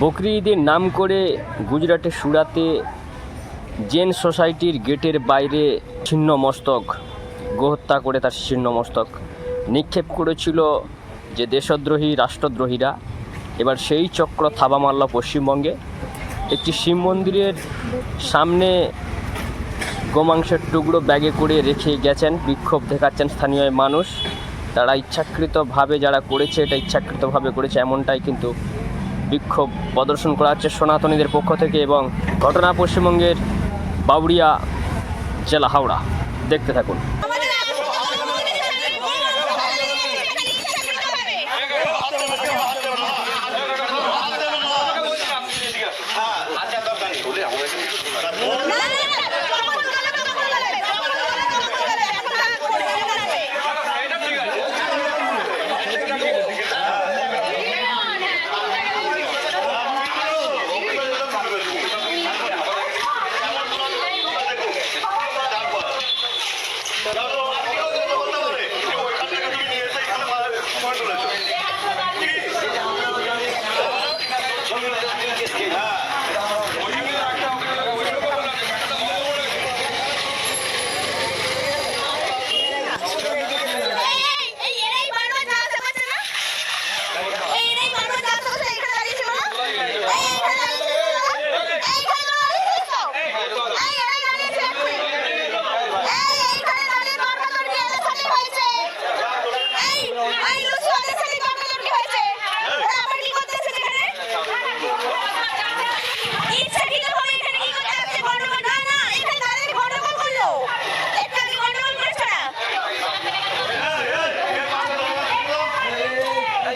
বকরি ঈদের নাম করে গুজরাটের সুরাতে জেন সোসাইটির গেটের বাইরে ছিন্ন মস্তক, গোহত্যা করে তার ছিন্ন মস্তক। নিক্ষেপ করেছিল যে দেশদ্রোহী, রাষ্ট্রদ্রোহীরা। এবার সেই চক্র থাবা মারল পশ্চিমবঙ্গে। একটি শিব মন্দিরের সামনে গোমাংসের টুকরো ব্যাগে করে রেখে গেছেন, বিক্ষোভ দেখাচ্ছেন স্থানীয় মানুষ। তারা ইচ্ছাকৃতভাবে যারা করেছে, এটা ইচ্ছাকৃতভাবে করেছে, এমনটাই কিন্তু বিক্ষোভ প্রদর্শন করা হচ্ছে সনাতনীদের পক্ষ থেকে এবং ঘটনা পশ্চিমবঙ্গের বাউড়িয়া জেলা হাওড়া। দেখতে থাকুন। আচ্ছা,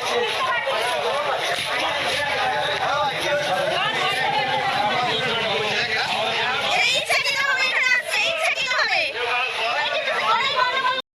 Thank you.